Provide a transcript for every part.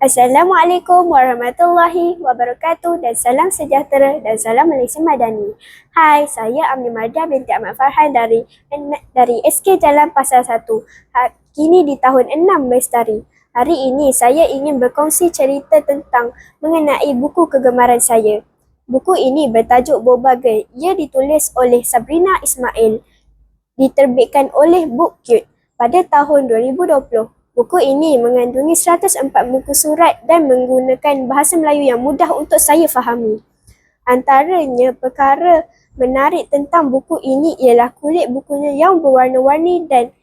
Assalamualaikum warahmatullahi wabarakatuh dan salam sejahtera dan salam Malaysia Madani. Hai, saya Amni Mardia binti Ahmad Farhan dari dari SK Jalan Pasar 1. Ha, kini di tahun 6 Bestari. Hari ini saya ingin berkongsi cerita tentang mengenai buku kegemaran saya. Buku ini bertajuk Bobagai. Ia ditulis oleh Sabrina Ismail. Diterbitkan oleh Book Cute pada tahun 2020. Buku ini mengandungi 104 muka surat dan menggunakan bahasa Melayu yang mudah untuk saya fahami. Antaranya perkara menarik tentang buku ini ialah kulit bukunya yang berwarna-warni dan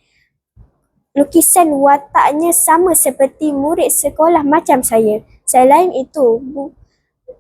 lukisan wataknya sama seperti murid sekolah macam saya. Selain itu, bu-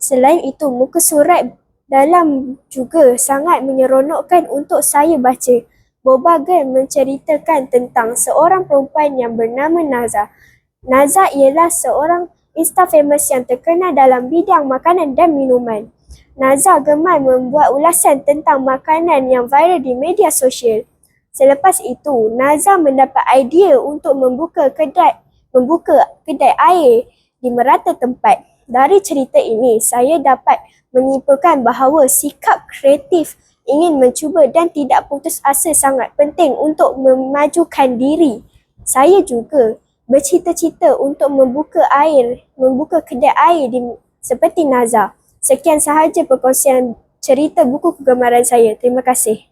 selain itu muka surat dalam juga sangat menyeronokkan untuk saya baca. Boba Girl menceritakan tentang seorang perempuan yang bernama Naza. Naza ialah seorang insta famous yang terkenal dalam bidang makanan dan minuman. Naza gemar membuat ulasan tentang makanan yang viral di media sosial. Selepas itu, Naza mendapat idea untuk membuka kedai membuka kedai air di merata tempat. Dari cerita ini, saya dapat menyimpulkan bahawa sikap kreatif ingin mencuba dan tidak putus asa sangat penting untuk memajukan diri. Saya juga bercita-cita untuk membuka air, membuka kedai air di, seperti Naza. Sekian sahaja perkongsian cerita buku kegemaran saya. Terima kasih.